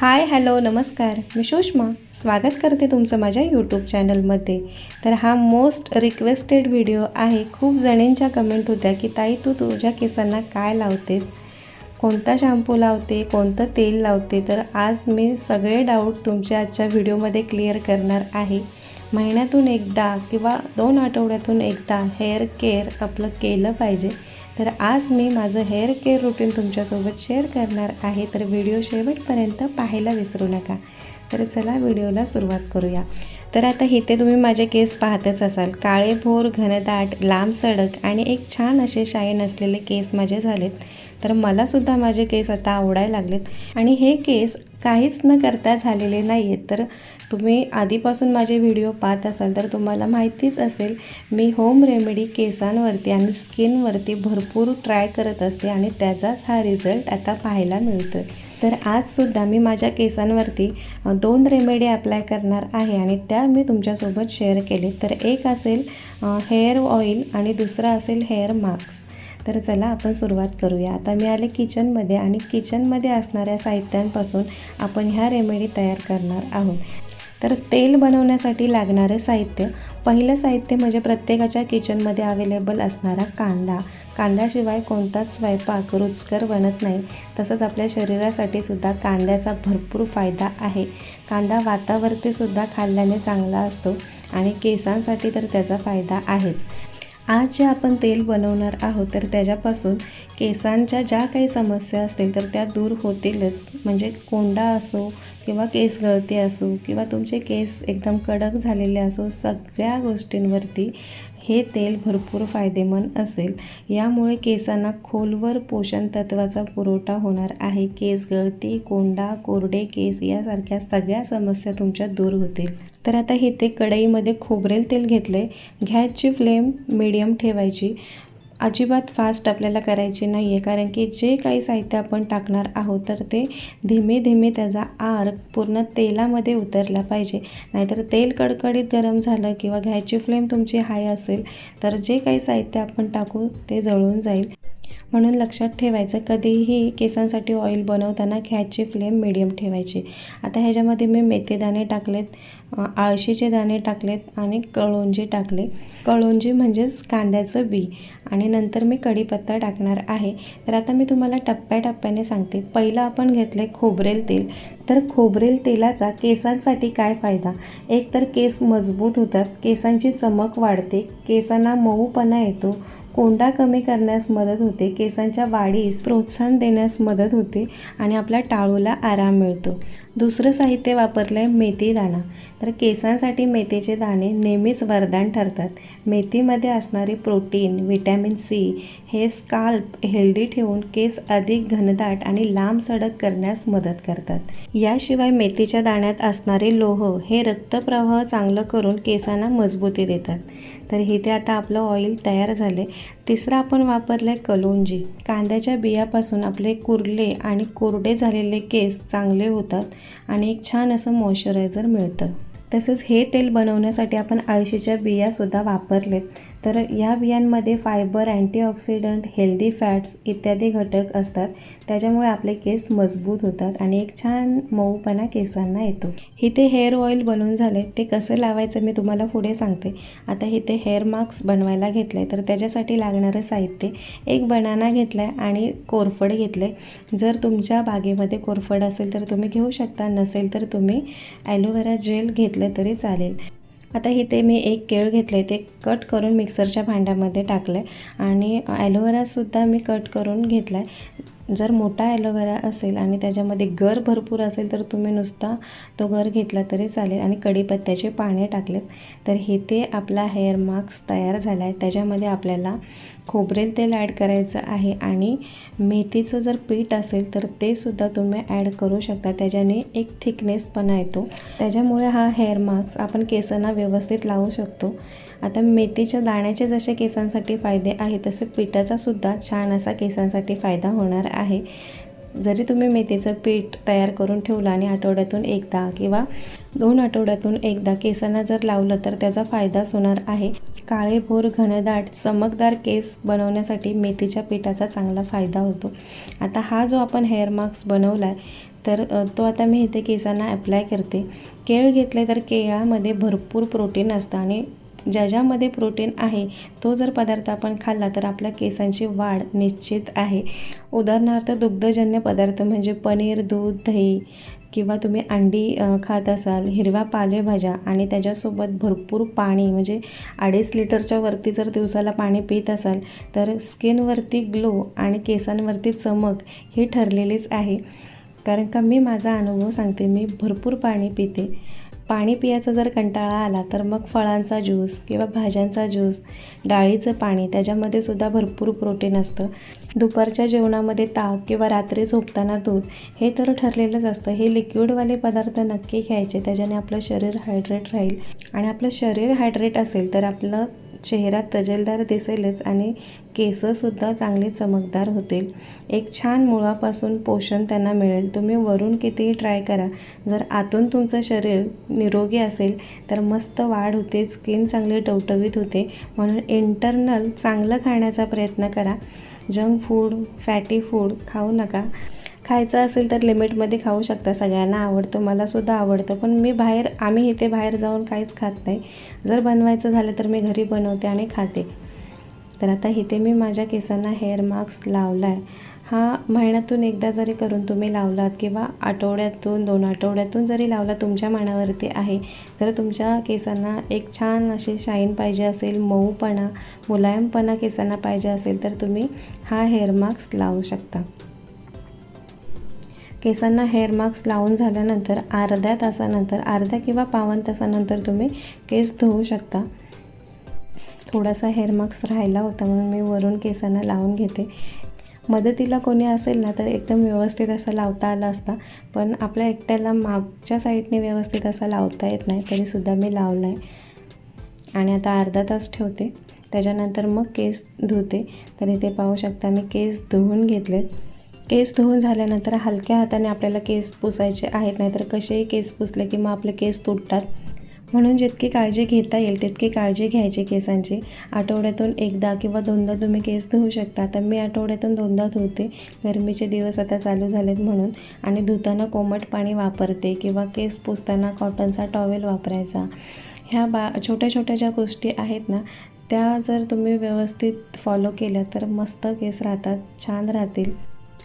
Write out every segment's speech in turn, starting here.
Hi hello नमस्कार. मी सुषमा. स्वागत करते तुमचं माझ्या यूट्यूब चॅनलमध्ये. तर हा मोस्ट रिक्वेस्टेड व्हिडिओ आहे. खूप जणींच्या कमेंट होत्या की ताई तू तुझ्या केसांना काय लावतेस? कोणता शॅम्पू लावते? कोणतं तेल लावते? तर आज मी सगळे डाऊट तुमच्या आजच्या व्हिडिओमध्ये क्लिअर करणार आहे. महिन्यातून एकदा किंवा दोन आठवड्यातून एकदा हेअर केअर आपलं केलं पाहिजे. तर आज मी माझं हेअर केअर रुटीन तुमच्यासोबत शेअर करणार आहे. तर व्हिडिओ शेवटपर्यंत पाहायला विसरू नका. तर चला व्हिडिओला सुरुवात करूया. तर आता इथे तुम्ही माझे केस पाहतच असाल. काळे भोर घनदाट लांब सडक आणि एक छान असे शाईन असलेले केस माझे झालेत. तर मलासुद्धा माझे केस आता आवडायला लागलेत. आणि हे केस काहीच न करता झालेले नाही आहेत तर तुम्ही आधीपासून माझे व्हिडिओ पाहत असाल तर तुम्हाला माहितीच असेल मी होम रेमेडी केसांवरती आणि स्किनवरती भरपूर ट्राय करत असते आणि त्याचाच हा रिझल्ट आता पाहायला मिळतो तर आजसुद्धा मी माझ्या केसांवरती दोन रेमेडी अप्लाय करणार आहे आणि त्या मी तुमच्यासोबत शेअर केले. तर एक असेल हेअर ऑइल आणि दुसरा असेल हेअर मास्क तर चला आपण सुरुवात करूया. आता मी आले किचनमध्ये आणि किचनमध्ये असणाऱ्या साहित्यांपासून आपण ह्या रेमेडी तयार करणार आहोत. तर तेल बनवण्यासाठी लागणारं साहित्य पहिलं साहित्य म्हणजे प्रत्येकाच्या किचनमध्ये अवेलेबल असणारा कांदा. कांद्याशिवाय कोणताच स्वयंपाक रुचकर बनत नाही. तसंच आपल्या शरीरासाठी सुद्धा कांद्याचा भरपूर फायदा आहे. कांदा वातावरतीसुद्धा खाल्ल्याने चांगला असतो आणि केसांसाठी तर त्याचा फायदा आहेच. आज जे आपण तेल बनवणार आहोत तर त्याच्यापासून केसांच्या ज्या काही समस्या असतील तर त्या दूर होतीलच. म्हणजे कोंडा असो किंवा केस गळती असो किंवा तुमचे केस एकदम कडक झालेले असो सगळ्या गोष्टींवरती हे तेल भरपूर फायदेमंद असेल. यामुळे केसांना खोलवर पोषण तत्वाचा पुरवठा होणार आहे. केस गळती कोंडा कोरडे केस यासारख्या सगळ्या समस्या तुमच्या दूर होतील. तर आता इथे कढईमध्ये खोबरेल तेल घेतले गॅसची फ्लेम मिडियम ठेवायची. अजिबात फास्ट आपल्याला करायची नाही आहे कारण की जे काही साहित्य आपण टाकणार आहोत तर ते धीमे धीमे त्याचा आर्क पूर्ण तेलामध्ये उतरला पाहिजे. नाहीतर तेल कडकडीत गरम झालं किंवा गॅसची फ्लेम तुमची हाय असेल तर जे काही साहित्य आपण टाकू ते जळून जाईल. म्हणून लक्षात ठेवायचं कधीही केसांसाठी ऑइल बनवताना गॅसची फ्लेम मिडियम ठेवायची. आता ह्याच्यामध्ये मी मेथीदाणे टाकलेत आळशीचे दाणे टाकलेत आणि कळोंजी टाकले. कळोंजी म्हणजेच कांद्याचं बी. आणि नंतर मी कढीपत्ता टाकणार आहे. तर आता मी तुम्हाला टप्प्याटप्प्याने सांगते. पहिलं आपण घेतले खोबरेल तेल. तर खोबरेल तेलाचा केसांसाठी काय फायदा? एक तर केस मजबूत होतात केसांची चमक वाढते केसांना मऊपणा येतो कोंडा कमी करण्यास मदत होते केसांच्या वाढीस प्रोत्साहन देण्यास मदत होते आणि आपल्या टाळूला आराम मिळतो. दुसरं साहित्य वापरलं आहे मेथी दाणा. तर केसांसाठी मेथीचे दाणे नेहमीच वरदान ठरतात. मेथीमध्ये असणारे प्रोटीन विटॅमिन सी हे स्काल्प हेल्दी ठेवून केस अधिक घनदाट आणि लांब सडक करण्यास मदत करतात. याशिवाय मेथीच्या दाण्यात असणारे लोह हे रक्तप्रवाह चांगलं करून केसांना मजबूती देतात. तर इथे आता आपलं ऑइल तयार झाले तिसरा आपण वापरलं आहे कलोंजी. कांद्याच्या बियापासून आपले कुरले आणि कोरडे झालेले केस चांगले होतात आणि एक छान असं मॉइश्चरायझर मिळतं. तसंच हे तेल बनवण्यासाठी आपण आळशीच्या बियासुद्धा वापरलेत. तर या बियांमध्ये फायबर अँटीऑक्सिडंट हेल्दी फॅट्स इत्यादी घटक असतात. त्याच्यामुळे आपले केस मजबूत होतात आणि एक छान मऊपणा केसांना येतो. इथे हेअर ऑइल बनवून झाले ते कसं लावायचं मी तुम्हाला पुढे सांगते. आता इथे हेअर मास्क बनवायला घेतलं आहे तर त्याच्यासाठी लागणारं साहित्य एक बनाना घेतला आहे आणि कोरफड घेतलं आहे जर तुमच्या बागेमध्ये कोरफड असेल तर तुम्ही घेऊ शकता. नसेल तर तुम्ही ॲलोवेरा जेल घेतलं तरी चालेल. आता इथे मी एक केळ घेतलं आहे ते कट करून मिक्सरच्या भांड्यामध्ये टाकलं आहे आणि ॲलोवेरासुद्धा मी कट करून घेतला आहे जर मोठा ॲलोवेरा असेल आणि त्याच्यामध्ये गर भरपूर असेल तर तुम्ही नुसता तो गर घेतला तरी चालेल. आणि कढीपत्त्याचे पाने टाकलेत. तर इथे आपला हेअर मास्क तयार झाला आहे त्याच्यामध्ये आपल्याला खोबरेल तेल ॲड करायचं आहे आणि मेथीचं जर पीठ असेल तर ते सुद्धा तुम्ही ॲड करू शकता. त्याच्याने एक थिकनेसपणा येतो. त्याच्यामुळे हा हेअर मास्क आपण केसांना व्यवस्थित लावू शकतो. आता मेथीच्या दाण्याचे जसे केसांसाठी फायदे आहे तसे पिठाचा सुद्धा छान असा केसांसाठी फायदा होणार आहे. जरी तुम्ही मेथीचं पीठ तयार करून ठेवलं आणि आठवड्यातून एकदा किंवा दोन आठवड्यातून एकदा केसांना जर लावलं तर त्याचा फायदाच होणार आहे. काळेभोर घनदाट चमकदार केस बनवण्यासाठी मेथीच्या पिठाचा चांगला फायदा होतो. आता हा जो आपण हेअर मास्क बनवला आहे तर तो आता मी इथे केसांना अप्लाय करते. केळ घेतले तर केळामध्ये भरपूर प्रोटीन असतं आणि ज्या ज्यामध्ये प्रोटीन आहे तो जर पदार्थ आपण खाल्ला तर आपल्या केसांची वाढ निश्चित आहे. उदाहरणार्थ दुग्धजन्य पदार्थ म्हणजे पनीर दूध दही किंवा तुम्ही अंडी खात असाल हिरव्या पालेभाज्या आणि त्याच्यासोबत भरपूर पाणी म्हणजे अडीच लिटरच्या वरती जर दिवसाला पाणी पित असाल तर स्किनवरती ग्लो आणि केसांवरती चमक ही ठरलेलीच आहे. कारण का मी माझा अनुभव सांगते मी भरपूर पाणी पिते. पाणी पियाचा जर कंटाळा आला तर मग फळांचा ज्यूस किंवा भाज्यांचा ज्यूस डाळीचं पाणी त्याच्यामध्ये सुद्धा भरपूर प्रोटीन असतं. दुपारच्या जेवणामध्ये ताक किंवा रात्री झोपताना दूध हे तर ठरलेलंच असतं. हे लिक्विडवाले पदार्थ नक्की घ्यायचे त्याच्याने आपलं शरीर हायड्रेट राहील. आणि आपलं शरीर हायड्रेट असेल तर आपलं चेहरा तजेलदार दिसेलच आणि केसंसुद्धा चांगले चमकदार होतील. एक छान मुळापासून पोषण त्यांना मिळेल. तुम्ही वरून कितीही ट्राय करा. जर आतून तुमचं शरीर निरोगी असेल तर मस्त वाढ होते स्किन चांगली टवटवीत होते. म्हणून इंटरनल चांगलं खाण्याचा प्रयत्न करा. जंक फूड फॅटी फूड खाऊ नका. खायचं असेल तर लिमिटमध्ये खाऊ शकता. सगळ्यांना आवडतं मलासुद्धा आवडतं. पण मी बाहेर आम्ही इथे बाहेर जाऊन काहीच खात नाही. जर बनवायचं झालं तर मी घरी बनवते आणि खाते. तर आता इथे मी माझ्या केसांना हेअर मास्क लावला आहे हा महिन्यातून एकदा जरी करून तुम्ही लावलात किंवा आठवड्यातून दोन आठवड्यातून जरी लावला तुमच्या मनावरती आहे जर तुमच्या केसांना एक छान अशी शाईन पाहिजे असेल मऊपणा मुलायमपणा केसांना पाहिजे असेल तर तुम्ही हा हेअर मास्क लावू शकता. केसांना हेअर मास्क लावून झाल्यानंतर अर्ध्या तासानंतर अर्ध्या किंवा पावन तासानंतर तुम्ही केस धुवू शकता. थोडासा हेअर मास्क राहिला होता म्हणून मी वरून केसांना लावून घेते. मदतीला कोणी असेल ना तर एकदम व्यवस्थित असं लावता आला असता. पण आपल्या एकट्याला मागच्या साईडने व्यवस्थित असा लावता येत नाही तरीसुद्धा मी लावला आहे आणि आता अर्धा तास ठेवते. त्याच्यानंतर मग केस धुते. तर इथे पाहू शकता मी केस धुवून घेतलेत. केस धुवून झाल्यानंतर हलक्या हाताने आपल्याला केस पुसायचे आहेत नाहीतर कसेही केस पुसले की मग आपले केस तुटतात. म्हणून जितकी काळजी घेता येईल तितकी काळजी घ्यायची केसांची. आठवड्यातून एकदा किंवा दोनदा तुम्ही केस धुवू शकता. तर मी आठवड्यातून दोनदा धुते. गरमीचे दिवस आता चालू झालेत म्हणून. आणि धुताना कोमट पाणी वापरते किंवा केस पुसताना कॉटनचा टॉवेल वापरायचा. ह्या बा छोट्या छोट्या ज्या गोष्टी आहेत ना त्या जर तुम्ही व्यवस्थित फॉलो केल्या तर मस्त केस राहतात छान राहतील.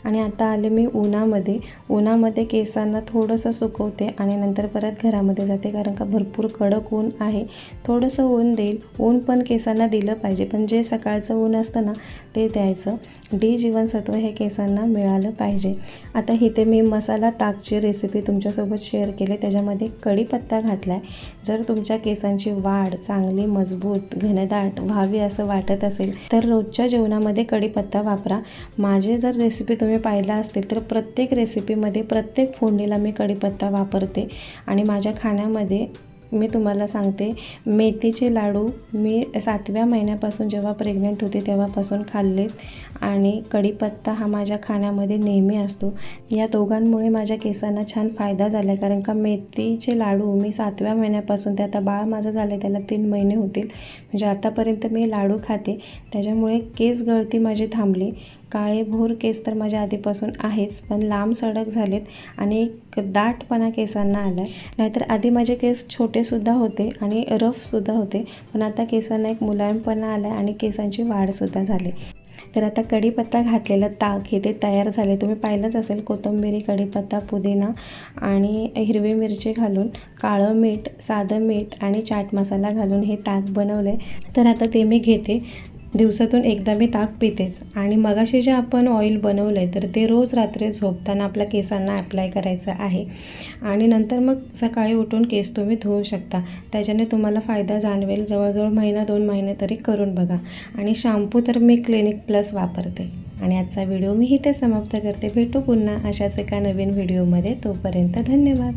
आणि आता आले मी उन्हामध्ये. उन्हामध्ये केसांना थोडंसं सुकवते आणि नंतर परत घरामध्ये जाते कारण का भरपूर कडक ऊन आहे. थोडंसं ऊन देईल. ऊन पण केसांना दिलं पाहिजे. पण जे सकाळचं ऊन असतं ना ते द्यायचं. डी जीवनसत्व हे केसांना मिळालं पाहिजे. आता इथे मी मसाला ताकची रेसिपी तुमच्यासोबत शेअर केली. त्याच्यामध्ये कढीपत्ता घातला आहे जर तुमच्या केसांची वाढ चांगली मजबूत घनदाट व्हावी असं वाटत असेल तर रोजच्या जेवणामध्ये कढीपत्ता वापरा. माझे जर रेसिपी तुम्ही पाहिला असतील तर प्रत्येक रेसिपीमध्ये प्रत्येक फोडणीला मी कढीपत्ता वापरते. आणि माझ्या खाण्यामध्ये मी तुम्हाला सांगते मेथीचे लाडू मी सातव्या महिन्यापासून जेव्हा प्रेग्नंट होते तेव्हापासून खाल्लेत आणि कढीपत्ता हा माझ्या खाण्यामध्ये नेहमी असतो. या दोघांमुळे माझ्या केसांना छान फायदा झाला आहे. कारण का मेथीचे लाडू मी सातव्या महिन्यापासून ते आता बाळ माझं झालं आहे त्याला तीन महिने होतील. म्हणजे आतापर्यंत मी लाडू खाते. त्याच्यामुळे केस गळती माझी थांबली. काळे भोर केस तर माझ्या आधीपासून आहेच पण लांब सडक झालेत आणि एक दाटपणा केसांना आला आहे नाहीतर आधी माझे केस छोटेसुद्धा होते आणि रफसुद्धा होते पण आता केसांना एक मुलायमपणा आला आहे आणि केसांची वाढसुद्धा झाली. तर आता कढीपत्ता घातलेलं ताक हे ते तयार झाले. तुम्ही पाहिलंच असेल कोथंबिरी कढीपत्ता पुदिना आणि हिरवी मिरची घालून काळं मीठ साधं मीठ आणि चाट मसाला घालून हे ताक बनवले तर आता ते मी घेते. दिवसातून एकदा मी ताक पितेच. आणि मगाशी जे आपण ऑइल बनवलं आहे तर ते रोज रात्री झोपताना आपल्या केसांना अप्लाय करायचं आहे. आणि नंतर मग सकाळी उठून केस तुम्ही धुवू शकता. त्याच्याने तुम्हाला फायदा जाणवेल. जवळजवळ महिना दोन महिने तरी करून बघा. आणि शॅम्पू तर मी क्लिनिक प्लस वापरते. आणि आजचा व्हिडिओ मी इथे समाप्त करते. भेटू पुन्हा अशाच एका नवीन व्हिडिओमध्ये तोपर्यंत धन्यवाद.